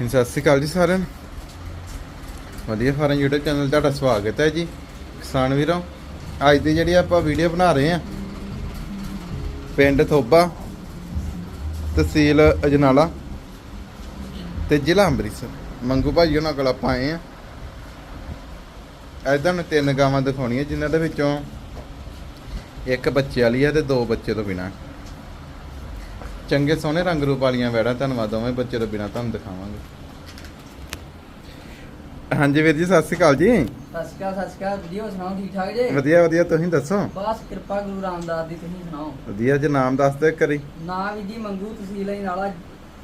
ਸਤਿ ਸ਼੍ਰੀ ਅਕਾਲ ਜੀ ਸਾਰਿਆਂ ਨੂੰ। ਵਧੀਆ ਫਾਰਮ YouTube ਚੈਨਲ ਤੁਹਾਡਾ ਸਵਾਗਤ ਹੈ ਜੀ। ਕਿਸਾਨ ਵੀਰੋ, ਅੱਜ ਦੀ ਜਿਹੜੀ ਆਪਾਂ ਵੀਡੀਓ ਬਣਾ ਰਹੇ ਹਾਂ, ਪਿੰਡ ਥੋਬਾ, ਤਹਿਸੀਲ ਅਜਨਾਲਾ ਤੇ ਜ਼ਿਲ੍ਹਾ ਅੰਮ੍ਰਿਤਸਰ। ਮੰਗੂ ਭਾਜੀ ਉਹਨਾਂ ਕੋਲ ਆਪਾਂ ਆਏ ਆ ਅੱਜ ਤੁਹਾਨੂੰ ਤਿੰਨ ਗਾਵਾਂ ਦਿਖਾਉਣੀਆਂ, ਜਿਨ੍ਹਾਂ ਦੇ ਵਿੱਚੋਂ ਇੱਕ ਬੱਚੇ ਵਾਲੀ ਹੈ ਤੇ ਦੋ ਬੱਚੇ ਤੋਂ ਬਿਨਾ। ਚੰਗੇ ਸੋਹਣੇ ਰੰਗ ਰੂਪ ਵਾਲੀਆਂ ਵੈੜਾਂ ਧੰਨਵਾਦ ਦੋਵੇਂ ਬੱਚੇ ਤੋਂ ਬਿਨਾ ਤੁਹਾਨੂੰ ਦਿਖਾਵਾਂਗੇ। ਹਾਂਜੀ ਵੀਰ ਜੀ ਸਤਿ ਸ਼੍ਰੀ ਅਕਾਲ ਜੀ। ਸਤਿ ਸ਼੍ਰੀ ਅਕਾਲ ਸਤਿ ਸ਼੍ਰੀ ਅਕਾਲ। ਵੀਡੀਓ ਸੁਣਾਓ ਠੀਕ ਠਾਕ ਜੇ? ਵਧੀਆ ਵਧੀਆ ਤੁਸੀਂ ਦੱਸੋ? ਬਸ ਕਿਰਪਾ ਗੁਰੂ ਰਾਮਦਾਸ ਦੀ ਤੁਸੀਂ ਸੁਣਾਓ? ਵਧੀਆ ਜੀ ਨਾਮ ਦੱਸ ਦਿਓ ਕਰੀ ਨਾਂ ਵੀ ਜੀ ਮੰਗੂ ਤਹਿਸੀਲ ਹੀ ਨਾਲਾ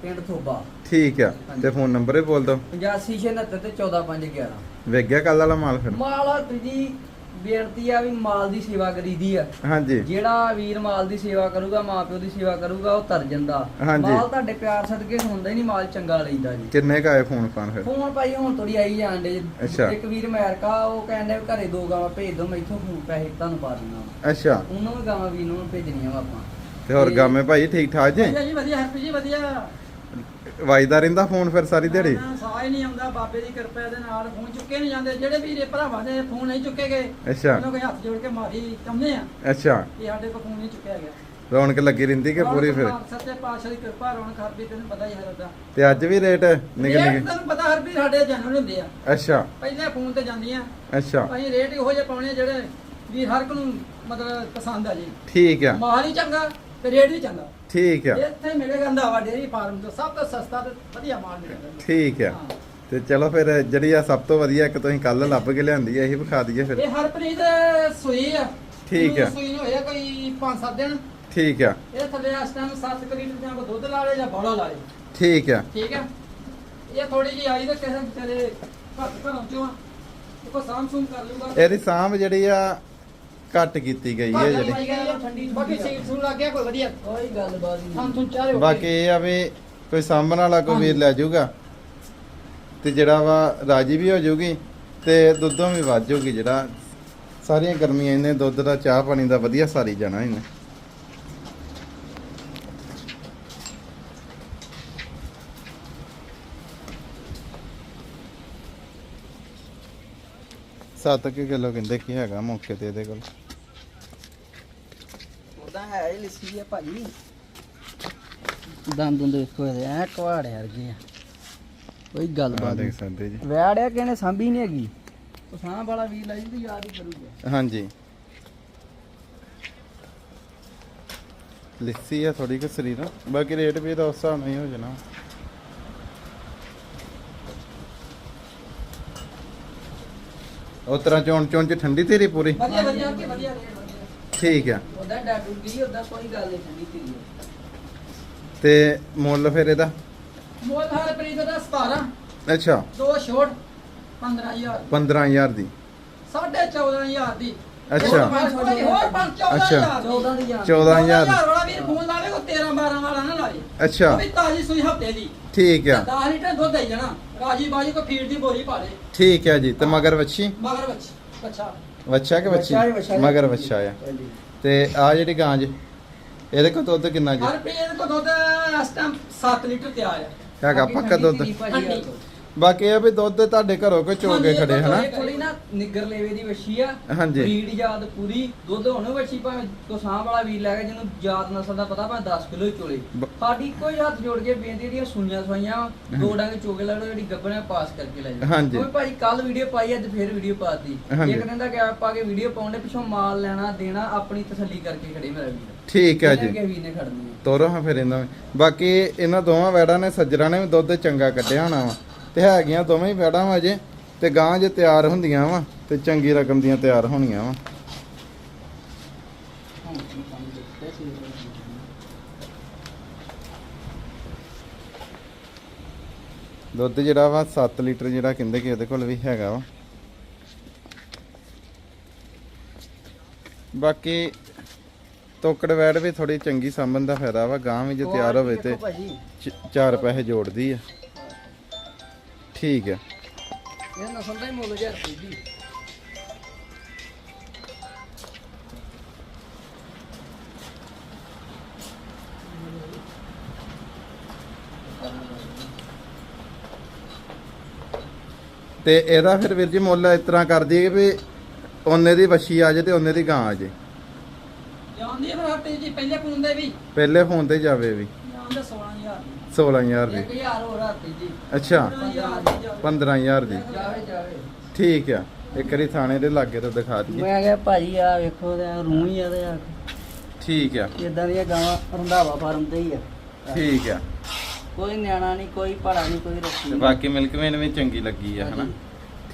ਪਿੰਡ ਥੋਬਾ। ਠੀਕ ਆ। ਤੇ ਫੋਨ ਨੰਬਰ ਹੀ ਬੋਲ ਦਿਓ। 8569 ਤੇ 14511 ਵੇਖ ਗਿਆ ਕੱਲ ਵਾਲਾ ਮਾਲ ਫਿਰ। ਮਾਲ ਜੀ ਬੇਨਤੀ ਆ ਵੀ ਮਾਲ ਦੀ ਸੇਵਾ ਕਰੀਦੀ ਆ। ਹਾਂਜੀ। ਜਿਹੜਾ ਵੀਰ ਮਾਲ ਦੀ ਸੇਵਾ ਕਰੂਗਾ ਮਾਪਿਓ ਦੀ ਸੇਵਾ ਕਰੂਗਾ ਉਹ ਤਰ ਜਾਂਦਾ। ਹਾਂਜੀ। ਮਾਲ ਤੁਹਾਡੇ ਪਿਆਰ ਸਦਕੇ ਹੁੰਦਾ ਹੀ ਨਹੀਂ ਮਾਲ ਚੰਗਾ ਲਈਦਾ ਜੀ। ਕਿੰਨੇ ਕ ਆਏ ਫੋਨ ਫਾਨ ਫਿਰ? ਫੋਨ ਭਾਈ ਹੁਣ ਥੋੜੀ ਆਈ ਜਾਂਦੇ ਅੱਛਾ। ਇੱਕ ਵੀਰ ਅਮਰੀਕਾ ਉਹ ਕਹਿੰਦੇ ਵੀ ਘਰੇ ਦੋ ਗਾਵਾਂ ਭੇਜ ਦੋ ਇੱਥੋਂ ਫੋਨ ਪੈਸੇ ਤੁਹਾਨੂੰ ਪਾ ਦਿੰਦਾ। ਅੱਛਾ। ਉਹਨੂੰ ਵੀ ਗਾਵਾਂ ਵੀਰ ਨੂੰ ਭੇਜਣੀਆਂ ਵਾ ਆਪਾਂ। ਤੇ ਹੋਰ ਗਾਮੇ ਭਾਈ ਠੀਕ ਠਾਕ ਜੀ? ਵਧੀਆ ਜੀ ਵਧੀਆ ਹਰਪੀ ਜੀ ਵਧੀਆ। ਵਾਜਦਾ ਰਹਿੰਦਾ ਫੋਨ ਫਿਰ ਸਾਰੀ ਦਿਹਾੜੀ? ਨਾ, ਸਾਹ ਹੀ ਨਹੀਂ ਆਉਂਦਾ ਬਾਬੇ ਦੀ ਕਿਰਪਾ ਦੇ ਨਾਲ। ਫੋਨ ਚੁੱਕੇ ਨਹੀਂ ਜਾਂਦੇ। ਜਿਹੜੇ ਵੀਰੇ ਭਰਾਵਾਂ ਦੇ ਫੋਨ ਨਹੀਂ ਚੁੱਕੇ ਗਏ ਅੱਛਾ। ਉਹਨਾਂ ਕੋਈ ਹੱਥ ਜੋੜ ਕੇ ਮਾਰੀ ਚਾਹੁੰਦੇ ਆ ਅੱਛਾ। ਕਿ ਸਾਡੇ ਕੋਲ ਫੋਨ ਨਹੀਂ ਚੁੱਕਿਆ ਗਿਆ। ਰੌਣਕ ਲੱਗੀ ਰਹਿੰਦੀ ਕਿ ਪੂਰੀ ਫਿਰ? ਰੌਣਕ ਸੱਚੇ ਪਾਤਸ਼ਾਹ ਦੀ ਕਿਰਪਾ ਰੌਣਕ ਹਰਪੀ ਤੈਨੂੰ ਪਤਾ ਹੀ ਹੈ ਉਹਦਾ ਤੇ ਅੱਜ ਵੀ ਰੇਟ ਨਿਕੇ ਰੇਟ ਨਿਕੇ ਤੈਨੂੰ ਪਤਾ ਹਰਪੀ ਸਾਡੇ ਜਨਰਲ ਹੁੰਦੇ ਆ। ਅੱਛਾ। ਪਹਿਲੇ ਫੋਨ ਤੇ ਜਾਂਦੀਆਂ। ਅੱਛਾ। ਅਸੀਂ ਰੇਟ ਇਹੋ ਜਿਹੇ ਪਾਉਣੇ ਆ ਜਿਹੜੇ ਵੀ ਹਰ ਇੱਕ ਨੂੰ ਮਤਲਬ ਪਸੰਦ ਆ ਜੀ। ਠੀਕ ਆ। ਮਾਲ ਹੀ ਚੰਗਾ। ਤੇ ਰੇਟ ਵੀ ਚੰਗਾ। ਠੀਕ ਆ। ਇੱਥੇ ਮਿਲੇਗਾ ਅੰਦਾਵਾ ਡੇਰੀ ਫਾਰਮ ਤੋਂ ਸਭ ਤੋਂ ਸਸਤਾ ਤੇ ਵਧੀਆ ਮਾਲ ਮਿਲੇਗਾ। ਠੀਕ ਆ। ਹਾਂ। ਤੇ ਚਲੋ ਫਿਰ ਜਿਹੜੀ ਆ ਸਭ ਤੋਂ ਵਧੀਆ ਇੱਕ ਤੁਸੀਂ ਕੱਲ ਲੱਭ ਕੇ ਲਿਆਂਦੀ ਆ ਇਹ ਵਿਖਾ ਦਈਏ ਫਿਰ। ਇਹ ਹਰਪ੍ਰੀਤ ਸੂਈ ਆ। ਠੀਕ ਆ। ਇਹਨੂੰ ਸੂਈ ਨੂੰ ਹੋਇਆ ਕੋਈ 5-7 ਦਿਨ। ਠੀਕ ਆ। ਇਹ ਥੱਲੇ ਇਸ ਟਾਈਮ 7 ਲੀਟਰ ਜਾਂ ਕੋ ਦੁੱਧ ਲਾ ਲੇ ਜਾਂ ਬੋਲਾ ਲਾ ਲੇ। ਠੀਕ ਆ। ਠੀਕ ਆ। ਇਹ ਥੋੜੀ ਜਿਹੀ ਆਈ ਤਾਂ ਕਿਸੇ ਵਿਚਾਰੇ ਘੱਟ ਘਰੋਂ ਚੋਂ ਆ। ਇਹ ਕੋ ਸੂਮ ਕਰ ਲੂਗਾ ਇਹਦੀ ਸਾਂਭ ਜਿਹੜੀ ਆ ਘੱਟ ਕੀਤੀ ਗਈ ਹੈ ਜਿਹੜੀ। ਠੰਡੀ ਬਾਕੀ ਸੀਟ ਸੂਣ ਲੱਗ ਗਿਆ ਕੋਈ ਵਧੀਆ। ਕੋਈ ਗੱਲਬਾਤ ਹਾਂ ਨਹੀਂ। ਤੂੰ ਚਾਰੇ ਬਾਕੀ ਇਹ ਆ ਵੀ ਕੋਈ ਸਾਂਭਣ ਵਾਲਾ ਕੋਈ ਵੀਰ ਲੈ ਜਾਊਗਾ। ਤੇ ਜਿਹੜਾ ਵਾ ਰਾਜੀ ਵੀ ਹੋ ਜਾਊਗੀ ਤੇ ਦੁੱਧੋਂ ਵੀ ਵੱਧ ਜਾਊਗੀ ਜਿਹੜਾ। ਸਾਰੀਆਂ ਗਰਮੀਆਂ ਇਹਨੇ ਦੁੱਧ ਦਾ ਚਾਹ ਪਾਣੀ ਦਾ ਵਧੀਆ ਸਾਰੀ ਜਾਣਾ ਇਹਨੇ। ਸੱਤ ਕੁ ਕਿਲੋ ਕਹਿੰਦੇ ਕੀ ਹੈਗਾ ਮੌਕੇ ਤੇ ਇਹਦੇ ਕੋਲ। ਉਹਦਾ ਹੈ ਹੀ ਲਿੱਸੀ ਆ ਭਾਜੀ। ਦੰਦ ਦੁੰਦ ਇਹਦੇ ਐ ਕਵਾੜੇ ਵਰਗੇ ਆ। ਕੋਈ ਆ ਗੱਲਬਾਤ ਦੇਖ ਸਕਦੇ ਜੀ। ਵੈੜਿਆ ਕਿਹਨੇ ਸਾਂਭੀ ਨਹੀਂ ਹੈਗੀ? ਉਹ ਸਾਂਭ ਵਾਲਾ ਵੀਰ ਲਾਈ ਤੇ ਯਾਦ ਹੀ ਕਰੂਗਾ। ਹਾਂਜੀ। ਲਿੱਸੀ ਆ ਥੋੜੀ ਕਿ ਸਰੀਰ ਬਾਕੀ ਰੇਟ ਵੀ ਇਹਦਾ ਉਸ ਹਿਸਾਬ ਨਾਲ ਹੀ ਹੋ ਜਾਣਾ। ਉਹ ਤਰ੍ਹਾਂ ਚੋਣ ਚੋਣ ਚ ਠੰਡੀ ਤੇਰੀ ਪੂਰੀ? ਵਧੀਆ ਵਧੀਆ ਕਿ ਵਧੀਆ ਰੇਟ ਵਧੀਆ। ਠੀਕ ਆ। ਉਹਦਾ ਗਈ ਉਹਦਾ ਕੋਈ ਗੱਲ ਨਹੀਂ ਠੰਡੀ ਤੇਰੀ ਤੇ ਮੁੱਲ ਫਿਰ ਇਹਦਾ? ਮੋਲ ਹਰਪ੍ਰੀਤ ਦਾ 17 ਅੱਛਾ। ਦੋ ਛੋਟ 15000 15000 ਦੀ। 14500 ਦੀ। ਅੱਛਾ। ਹੋਰ ਕੋਈ ਹੋਰ ਪੰਜ ਅੱਛਾ। 14000 14 ਦੀ ਜਾਨ 14000 ਵਾਲਾ ਵੀਰ ਫੋਨ ਲਾਵੇ ਕੋ 13 12 ਵਾਲਾ ਨਾ ਲਾਵੇ ਅੱਛਾ। ਵੀ ਤਾਜੀ ਸੂਈ ਹਫ਼ਤੇ ਦੀ। ਠੀਕ ਆ। 10 ਲੀਟਰ ਦੁੱਧ ਦੇਈ ਜਾਣਾ। ਰਾਜੀ ਬਾਜੀ ਕੋ ਫੀਡ ਦੀ ਬੋਰੀ ਪਾ ਦੇ। ਠੀਕ ਆ ਜੀ ਤੇ ਮਗਰ ਵੱਛੀ? ਮਗਰ ਬੱਚੀ ਅੱਛਾ ਵੱਛਾ ਕਿ ਵੱਛੀ? ਵੱਛਾ ਵੱਛਾ। ਮਗਰ ਵੱਛਾ ਆ। ਤੇ ਆ ਜਿਹੜੀ ਗਾਂ ਜੀ ਇਹਦੇ ਕੋਲ ਦੁੱਧ ਕਿੰਨਾ ਜੀ? ਹਰ ਪੇਜ ਕੋ ਦੁੱਧ ਇਸ ਟਾਈਮ 7 ਲੀਟਰ ਤਿਆਰ ਹੈ ਹੈਗਾ ਪੱਕਾ ਦੁੱਧ। ਬਾਕੀ ਇਹ ਵੀ ਦੁੱਧ ਤੁਹਾਡੇ ਘਰੋਂ ਕੋਈ ਚੋ ਕੇ ਖੜੇ ਹਨਾ? ਥੋੜੀ ਨਾ ਨਿੱਗਰ ਲੇਵੇ ਦੀ ਵੱਛੀ ਆ। ਹਾਂਜੀ। ਬਰੀਡ ਯਾਦ ਪੂਰੀ ਦੁੱਧ ਹੁਣ ਵੱਛੀ ਭਾਵੇਂ ਕੋ ਸਾਂਭ ਵਾਲਾ ਵੀਰ ਲੈ ਗਿਆ ਜਿਹਨੂੰ ਯਾਦ ਨਸਲ ਦਾ ਪਤਾ ਭਾਵੇਂ 10 ਕਿਲੋ ਹੀ ਚੋਲੇ। ਬ- ਸਾਡੀ ਕੋਈ ਹੱਥ ਜੋੜ ਕੇ ਬੇਨਤੀ ਜਿਹੜੀਆਂ ਸੁਈਆਂ ਸਵਾਈਆਂ ਦੋ ਡੰਗ ਚੋਗੇ ਲੜੋ ਜਿਹੜੀ ਗੱਬਣੇ ਪਾਸ ਕਰਕੇ ਲੈ ਜਾਓ। ਹਾਂਜੀ। ਵੀ ਭਾਈ ਕੱਲ ਵੀਡੀਓ ਪਾਈ ਅੱਜ ਫੇਰ ਵੀਡੀਓ ਪਾਤੀ। ਹਾਂਜੀ। ਇੱਕ ਦਿਨ ਦਾ ਗੈਪ ਪਾ ਕੇ ਵੀਡੀਓ ਪਾਉਣੇ ਪਿੱਛੋਂ ਮਾਲ ਲੈਣਾ ਦੇਣਾ ਆਪਣੀ ਤਸੱਲੀ ਕਰਕੇ ਖੜੇ ਮੇਰਾ ਵੀਰ। ਠੀਕ ਹੈ ਜੀ। ਕਿਸੇ ਵੀਰ ਨੇ ਖੜਨੀ। ਹੈ ਤੋਰੋ ਹਾਂ ਫਿਰ ਇਹਨਾਂ ਵਿੱਚ। ਬਾਕੀ ਇਹਨਾਂ ਦੋਵਾਂ ਵੈੜਾਂ ਨੇ ਸੱਜਰਾਂ ਨੇ ਵੀ ਦੁੱਧ ਚੰਗਾ ਕੱਢਿਆ ਹੋਣਾ ਵਾ। ਤੇ ਹੈਗੀਆਂ ਦੋਵੇਂ ਹੀ ਵੈੜਾਂ ਵਾ ਜੇ, ਤੇ ਗਾਂ ਜੇ ਤਿਆਰ ਹੁੰਦੀਆਂ ਵਾ, ਤੇ ਚੰਗੀ ਰਕਮ ਦੀਆਂ ਤਿਆਰ ਹੋਣੀਆਂ ਵਾ। ਦੁੱਧ ਜਿਹੜਾ ਵਾ 7 ਲੀਟਰ ਜਿਹੜਾ ਕਹਿੰਦੇ ਕਿ ਇਹਦੇ ਕੋਲ ਵੀ ਹੈਗਾ ਵਾ। ਬਾਕੀ ਤੋਕੜ ਵੈੜ ਵੀ ਥੋੜੀ ਚੰਗੀ ਸਾਂਭਣ ਦਾ ਫਾਇਦਾ ਵਾ, ਗਾਂ ਵੀ ਜੇ ਤਿਆਰ ਹੋਵੇ ਤੇ ਦੇਖੋ ਚਾਰ ਪੈਸੇ ਜੋੜਦੀ ਆ। ਠੀਕ ਆ ਇਹ ਨਸਲ ਦਾ ਹੀ ਮੁੱਲ ਦੀ ਤੇ ਇਹਦਾ ਫਿਰ ਵੀਰ ਜੀ ਮੁੱਲ ਇਸ ਤਰ੍ਹਾਂ ਕਰ ਦਈਏ ਵੀ ਉਹਨੇ ਦੀ ਵੱਛੀ ਆ ਜੇ ਤੇ ਉਹਨੇ ਦੀ ਗਾਂ ਆ ਜੇ। ਜਾਂਦੀ ਹੈ ਫਿਰ ਹੱਟੇ ਜੀ ਪਹਿਲੇ ਫੋਨ ਦੇ ਵੀ। ਪਹਿਲੇ ਫੋਨ ਤੇ ਜਾਵੇ ਵੀ। ਜਾਂਦੇ 16000 16000 ਦੀ। 1000 ਹੋਰ ਹੱਥ ਜੀ। ਅੱਛਾ। 15000 15000 ਦੀ। ਜਾਵੇ ਜਾਵੇ। ਠੀਕ ਆ। ਇੱਕ ਵਾਰੀ ਥਾਣੇ ਦੇ ਲਾਗੇ ਤੋਂ ਦਿਖਾ ਦਈਏ। ਮੈਂ ਕਿਹਾ ਭਾਜੀ ਆ ਵੇਖੋ ਤੇ ਰੂਹ ਹੀ ਆ ਤੇ ਆ ਠੀਕ ਆ। ਇਦਾਂ ਦੀਆਂ ਗਾਵਾਂ ਰੰਧਾਵਾ ਫਾਰਮ ਤੇ ਹੀ ਆ। ਠੀਕ ਆ। ਕੋਈ ਨਿਆਣਾ ਨਹੀਂ ਕੋਈ ਭੜਾ ਨਹੀਂ ਕੋਈ ਰੱਖੀ ਤੇ। ਬਾਕੀ ਮਿਲਕਮੇਨ ਵੀ ਚੰਗੀ ਲੱਗੀ ਆ ਹਨਾ।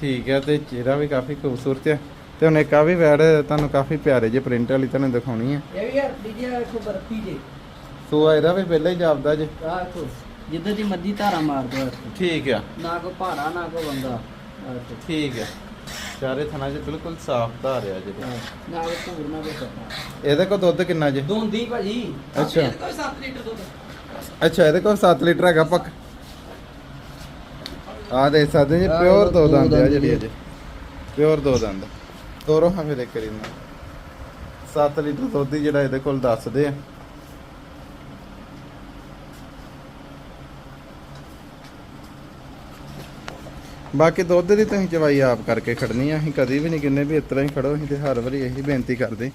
ਠੀਕ ਆ ਤੇ ਚਿਹਰਾ ਵੀ ਕਾਫੀ ਖੂਬਸੂਰਤ ਆ। ਤੇ ਹੁਣ ਇੱਕ ਆ ਵੀ ਵੈੜ ਤੁਹਾਨੂੰ ਕਾਫੀ ਪਿਆਰੇ ਜੇ ਪ੍ਰਿੰਟ ਵਾਲੀ ਤੁਹਾਨੂੰ ਦਿਖਾਉਣੀ ਆ। ਇਹ ਵੀ ਯਾਰ ਆ ਵੇਖੋ ਬਰਫੀ ਜੇ। ਸੋ ਆ ਇਹਦਾ ਵੀ ਪਹਿਲਾਂ ਹੀ ਜਾਪਦਾ ਜੇ। ਆ ਵੇਖੋ ਜਿੱਦਾਂ ਦੀ ਮਰਜ਼ੀ ਧਾਰਾ ਮਾਰ ਦੋ ਠੀਕ ਆ। ਨਾ ਕੋ ਭਾੜਾ ਨਾ ਕੋ ਬੰਦਾ। ਆਹ। ਠੀਕ ਆ। ਚਾਰੇ ਥਣਾ 'ਚ ਬਿਲਕੁਲ ਸਾਫ਼ ਧਾਰ ਆ ਜਿਹੜੇ ਨਾ ਕੋ ਧੂਰ ਨਾ ਕੋ ਸੱਤਾ ਇਹਦੇ ਕੋਲ ਦੁੱਧ ਕਿੰਨਾ ਜੇ? ਦੋਂਦੀ ਭਾਜੀ। ਅੱਛਾ। 7 ਲੀਟਰ ਦੁੱਧ। ਅੱਛਾ ਇਹਦੇ ਕੋਲ 7 ਲੀਟਰ ਹੈਗਾ ਪੱਕ। ਆ ਦੇ ਸਕਦੇ ਜੀ ਆਹ ਪਿਓਰ ਇਹਦਾ ਦੋ ਦੋ ਦੰਦ ਆ ਦੰਦ ਜਿਹੜੀ ਜੀ। ਅਜੇ ਪਿਓਰ ਦੋ ਦੰਦ। ਤੋਰੋ ਹਾਂ ਫਿਰ ਇੱਕ ਵਾਰੀ ਨਾ। 7 ਲੀਟਰ ਦੁੱਧ ਹੀ ਜਿਹੜਾ ਇਹਦੇ ਕੋਲ ਦੱਸਦੇ ਆ। ਬਾਕੀ ਦੁੱਧ ਦੀ ਤੁਸੀਂ ਚਵਾਈ ਆਪ ਕਰਕੇ ਖੜਨੀ ਆ ਅਸੀਂ ਕਦੀ ਵੀ ਨਹੀਂ ਕਿੰਨੇ ਵੀ ਇਸ ਤਰ੍ਹਾਂ ਹੀ ਖੜੋ ਅਸੀਂ ਤੇ ਹਰ ਵਾਰੀ ਇਹੀ ਬੇਨਤੀ ਕਰਦੇ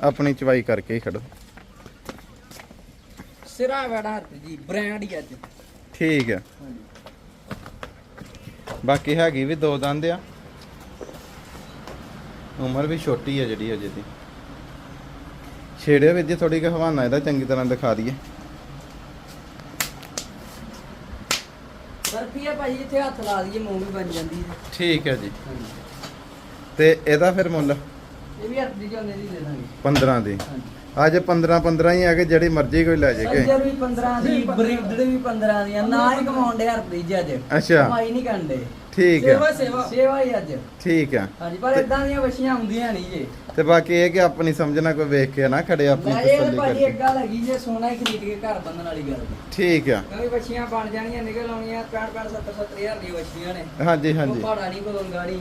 ਆਪਣੀ ਚਵਾਈ ਕਰਕੇ ਹੀ ਖੜੋ। ਸਿਰਾ ਵੜਾ ਜੀ ਬ੍ਰਾਂਡ ਹੀ ਅੱਜ। ਠੀਕ ਆ। ਬਾਕੀ ਹੈਗੀ ਵੀ ਦੋ ਦੰਦ ਆ। ਉਮਰ ਵੀ ਛੋਟੀ ਆ ਜਿਹੜੀ ਅਜੇ ਦੀ। ਛੇੜਿਆ ਵਿੱਚ ਥੋੜੀ ਕੁ ਹਵਾਨਾ ਇਹਦਾ ਚੰਗੀ ਤਰ੍ਹਾਂ ਦਿਖਾ ਦਈਏ। ਬਰਫੀ ਆ ਭਾਜੀ ਇੱਥੇ ਹੱਥ ਲਾ ਦਈਏ ਮੂੰਹ ਵੀ ਬਣ ਜਾਂਦੀ ਹੈ ਠੀਕ ਹੈ ਜੀ। ਤੇ ਇਹਦਾ ਫਿਰ ਮੁੱਲ? ਇਹ ਵੀ ਹੱਥ ਦੀ ਜਾਂਦੇ ਦੀ ਦੇ ਦਾਂਗੇ 15 ਦੀ। ਹਾਂਜੀ। ਅੱਜ 15 15 ਹੀ ਆ ਕਿ ਜਿਹੜੀ ਮਰਜ਼ੀ ਕੋਈ ਲੈ ਜਾਏਗੇ ਸੱਜਰ ਵੀ 15 ਦੀ ਬਰੀਡ ਵੀ 15 ਦੀਆਂ। ਨਾ ਹੀ ਕਮਾਉਂਦੇ ਹਰ ਫ੍ਰਿਜ ਅੱਜ। ਅੱਛਾ। ਕਮਾਈ ਨਹੀਂ ਕਰਦੇ ਠੀਕ ਸੇਵਾ ਆ। ਸੇਵਾ ਸੇਵਾ ਹੀ ਅੱਜ। ਠੀਕ ਆ। ਹਾਂਜੀ ਪਰ ਇਦਾਂ ਦੀਆਂ ਵਛੀਆਂ ਹੁੰਦੀਆਂ ਨਹੀਂ ਜੇ। ਤੇ ਬਾਕੀ ਇਹ ਕਿ ਆਪਣੀ ਸਮਝਣਾ ਕੋਈ ਵੇਖ ਕੇ ਨਾ ਖੜੇ ਆਪਣੀ ਮੈਂ ਇਹ ਤਸੱਲੀ ਭਾਜੀ ਕਰਕੇ। ਇੱਕ ਗੱਲ ਹੈਗੀ ਜੇ ਸੋਨਾ ਹੀ ਖਰੀਦ ਕੇ ਘਰ ਬੰਨਣ ਵਾਲੀ ਗੱਲ ਨਹੀਂ। ਠੀਕ ਆ। ਕਿਉਂਕਿ ਵਛੀਆਂ ਬਣ ਜਾਣੀਆਂ ਨਿਕਲ ਆਉਣੀਆਂ 65 65 70 70 ਹਜ਼ਾਰ ਦੀਆਂ ਵਛੀਆਂ ਨੇ। ਹਾਂਜੀ ਕੋਈ ਹਾਂਜੀ ਪਹਾੜਾ ਨਹੀਂ ਕੋਈ ਨਹੀਂ